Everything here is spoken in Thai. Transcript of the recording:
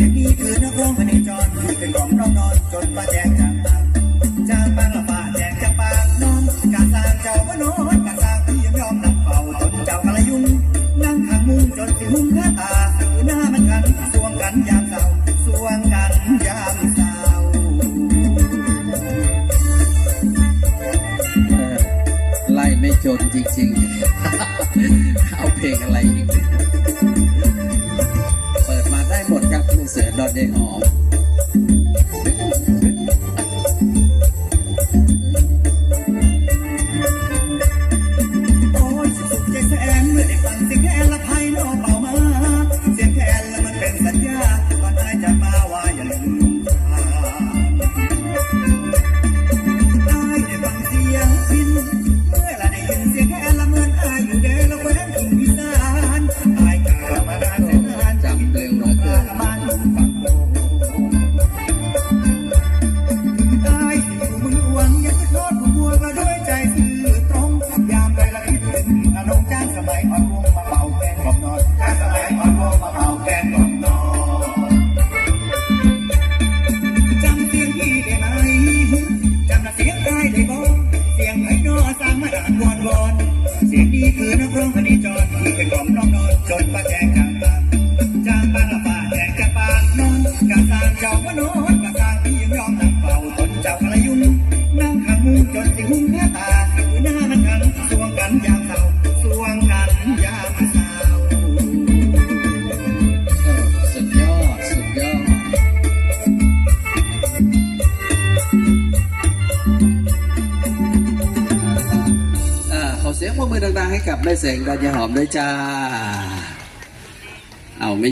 สียงนี่คือนักร้องพเนจรที่เป็นของเรานอนจนป้าแจงจางปางจางปางละป้าแจงจาปากนอนกาสร้างเจ้าว่าน้องกาสร้างที่ยังยอมนับเป่าจนเจ้ากระยุงนั่งข้างมุงจนสิมุ่งข้าตาหน้ามันกันสวงกันยามเศร้าสวงกันยามเศร้าไล่ไม่จนจริงๆ เอาเพลงอะไรอีก เสื ละคิดถึงอนงจ้างสมัยอ่อนวงมาเป่าแคนกล่อมนอนจ้างสมัยอ่อนวงมาเป่าแคนกล่อมนอนจำเสียงพี่ได้ไหมจำเสียงได้ได้บ่เสียงไอ้นอสร้างมาด่านวอนวอนเสียงนี้คือนักร้องคณิจรที่เป็นกล่อมน้องนอนจนป้าแจงกลางตาจางปางละป่าแจงจะปานอนกะสร้างเจ้าว่าโน้นกะสร้าง เสียงปรบมือดังๆให้กับแม่เสงดันยายหอมด้วยจ้า เอาไม่